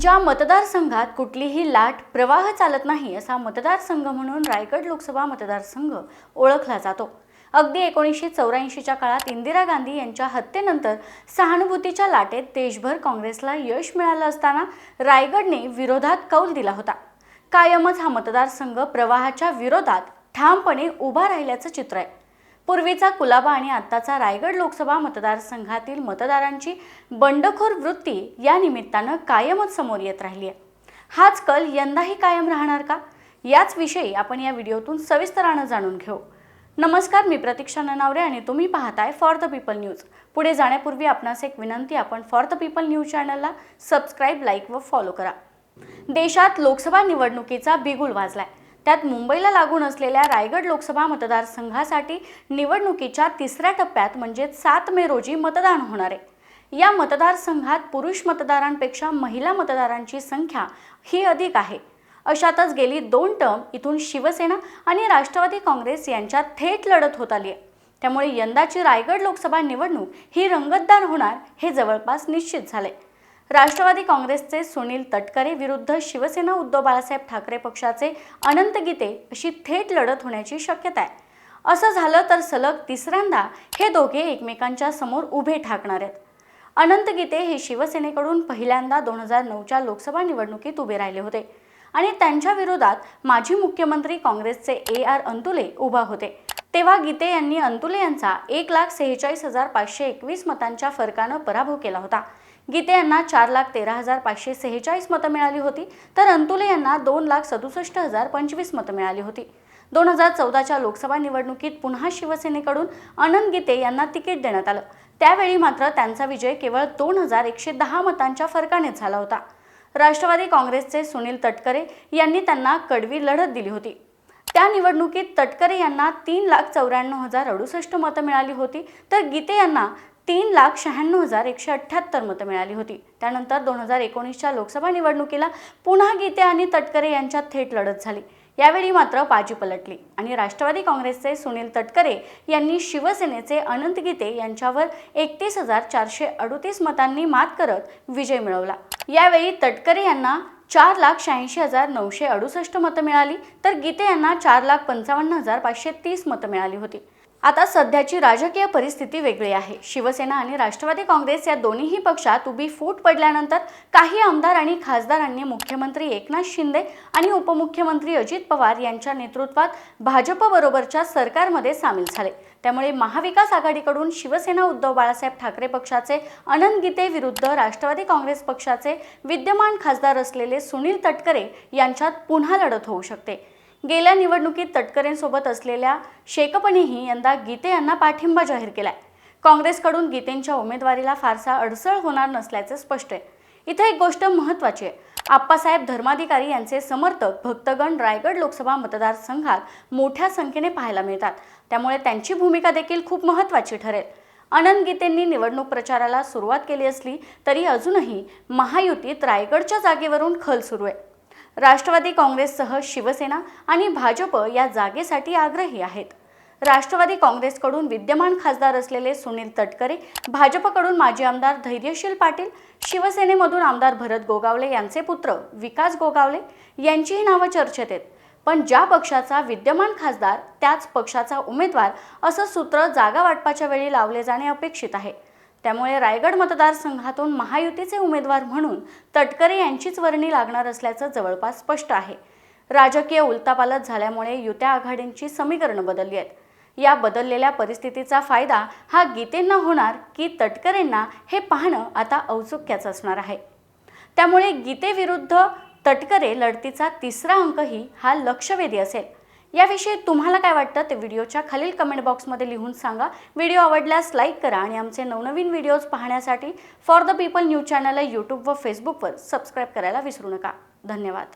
ज्या मतदारसंघात कुठलीही लाट प्रवाह चालत नाही असा मतदारसंघ म्हणून रायगड लोकसभा मतदारसंघ ओळखला जातो. अगदी एकोणीसशे चौऱ्याऐंशीच्या काळात इंदिरा गांधी यांच्या हत्येनंतर सहानुभूतीच्या लाटेत देशभर काँग्रेसला यश मिळालं असताना रायगडने विरोधात कौल दिला होता. कायमच हा मतदारसंघ प्रवाहाच्या विरोधात ठामपणे उभा राहिल्याचं चित्र आहे. पूर्वीचा कुलाबा आणि आत्ताचा रायगड लोकसभा मतदारसंघातील मतदारांची बंडखोर वृत्ती या निमित्तानं कायमच समोर येत राहिली आहे. हाच कल यंदाही कायम राहणार का? याच विषयी आपण या व्हिडिओतून सविस्तरानं जाणून घेऊ. नमस्कार मी प्रतीक्षा ननावरे आणि तुम्ही पाहताय फॉर द पीपल न्यूज पुढे जाण्यापूर्वी आपणास एक विनंती आपण फॉर द पीपल न्यूज चॅनलला सबस्क्राईब लाईक व फॉलो करा. देशात लोकसभा निवडणुकीचा बिगुल वाजलाय. त्यात मुंबईला लागून असलेल्या रायगड लोकसभा मतदारसंघासाठी निवडणुकीच्या तिसऱ्या टप्प्यात म्हणजेच सात मे रोजी मतदान होणार आहे. या मतदारसंघात पुरुष मतदारांपेक्षा महिला मतदारांची संख्या ही अधिक आहे. अशातच गेली दोन टर्म इथून शिवसेना आणि राष्ट्रवादी काँग्रेस यांच्यात थेट लढत होत आली आहे. त्यामुळे यंदाची रायगड लोकसभा निवडणूक ही रंगतदार होणार हे जवळपास निश्चित झाले राष्ट्रवादी काँग्रेसचे सुनील तटकरे विरुद्ध शिवसेना उद्धव बाळासाहेब ठाकरे पक्षाचे अनंत गीते अशी थेट लढत होण्याची शक्यता आहे. असं झालं तर सलग तिसऱ्यांदा हे दोघे एकमेकांच्या समोर उभे ठाकणार आहेत. अनंत गीते हे शिवसेनेकडून पहिल्यांदा दोन हजार नऊच्या लोकसभा निवडणुकीत उभे राहिले होते आणि त्यांच्या विरोधात माजी मुख्यमंत्री काँग्रेसचे ए आर अंतुले उभा होते. तेव्हा गीते यांनी अंतुले यांचा एक लाख सेहेचाळीस हजार पाचशे एकवीस मतांच्या फरकानं पराभव केला होता. गीते यांना चार लाख तेरा हजार पाचशे सेहेचाळीस मतं मिळाली होती तर अंतुले यांना दोन लाख सदुसष्ट हजार पंचवीस मतं मिळाली होती. दोन हजार चौदाच्या लोकसभा निवडणुकीत पुन्हा शिवसेनेकडून अनंत गीते यांना तिकीट देण्यात आलं. त्यावेळी मात्र त्यांचा विजय केवळ दोन हजार एकशे दहा मतांच्या फरकाने झाला होता. राष्ट्रवादी काँग्रेसचे सुनील तटकरे यांनी त्यांना कडवी लढत दिली होती. त्या निवडणुकीत तटकरे यांना तीन लाख चौऱ्याण्णव हजार अडुसष्ट मतं मिळाली होती तर गीते यांना तीन लाख शहाण्णव हजार एकशे अठ्ठ्याहत्तर मतं मिळाली होती. त्यानंतर दोन हजार एकोणीसच्या लोकसभा निवडणुकीला पुन्हा गीते आणि तटकरे यांच्यात थेट लढत झाली. यावेळी मात्र बाजी पलटली आणि राष्ट्रवादी काँग्रेसचे सुनील तटकरे यांनी शिवसेनेचे अनंत गीते यांच्यावर एकतीस हजार चारशे अडुतीस मतांनी मात करत विजय मिळवला. यावेळी तटकरे यांना चार लाख शहाऐंशी हजार नऊशे अडुसष्ट मतं मिळाली तर गीते यांना चार लाख पंचावन्न हजार पाचशे तीस मतं मिळाली होती. आता सध्याची राजकीय परिस्थिती वेगळी आहे. शिवसेना आणि राष्ट्रवादी काँग्रेस या दोन्हीही पक्षात उभी फूट पडल्यानंतर काही आमदार आणि खासदारांनी मुख्यमंत्री एकनाथ शिंदे आणि उपमुख्यमंत्री अजित पवार यांच्या नेतृत्वात भाजपबरोबरच्या सरकारमध्ये सामील झाले. त्यामुळे महाविकास आघाडीकडून शिवसेना उद्धव बाळासाहेब ठाकरे पक्षाचे अनंत गीते विरुद्ध राष्ट्रवादी काँग्रेस पक्षाचे विद्यमान खासदार असलेले सुनील तटकरे यांच्यात पुन्हा लढत होऊ शकते. गेल्या निवडणुकीत तटकरेंसोबत असलेल्या शेकपणीही यंदा गीते यांना पाठिंबा जाहीर केलाय. काँग्रेसकडून गीतेंच्या उमेदवारीला फारसा अडसळ होणार नसल्याचे स्पष्ट आहे. इथे एक गोष्ट महत्त्वाची आहे. आप्पासाहेब धर्माधिकारी यांचे समर्थक भक्तगण रायगड लोकसभा मतदारसंघात मोठ्या संख्येने पाहायला मिळतात. त्यामुळे त्यांची भूमिका देखील खूप महत्त्वाची ठरेल. अनंत गीतेंनी निवडणूक प्रचाराला सुरुवात केली असली तरी अजूनही महायुतीत रायगडच्या जागेवरून खल सुरू आहे. राष्ट्रवादी काँग्रेससह शिवसेना आणि भाजप या जागेसाठी आग्रही आहेत. राष्ट्रवादी काँग्रेसकडून विद्यमान खासदार असलेले सुनील तटकरे भाजपकडून माजी आमदार धैर्यशील पाटील शिवसेनेमधून आमदार भरत गोगावले यांचे पुत्र विकास गोगावले यांचीही नावं चर्चेत आहेत. पण ज्या पक्षाचा विद्यमान खासदार त्याच पक्षाचा उमेदवार असं सूत्र जागा वाटपाच्या वेळी लावले जाणे अपेक्षित आहे. त्यामुळे रायगड मतदारसंघातून महायुतीचे उमेदवार म्हणून तटकरे यांचीच वर्णी लागणार असल्याचं जवळपास स्पष्ट आहे. राजकीय उलतापालत झाल्यामुळे युत्या आघाडींची समीकरणं बदलली आहेत. या बदललेल्या परिस्थितीचा फायदा हा गीतेंना होणार की तटकरेंना हे पाहणं आता औत्सुक्याचं असणार आहे. त्यामुळे गीतेविरुद्ध तटकरे लढतीचा तिसरा अंकही हा लक्षवेधी असेल. याविषयी तुम्हाला काय वाटतं ते व्हिडिओच्या खालील कमेंट बॉक्समध्ये लिहून सांगा. व्हिडिओ आवडल्यास लाईक करा आणि आमचे नवनवीन व्हिडिओज पाहण्यासाठी फॉर द पीपल न्यूज चॅनलला यूट्यूब व फेसबुकवर सबस्क्राईब करायला विसरू नका. धन्यवाद.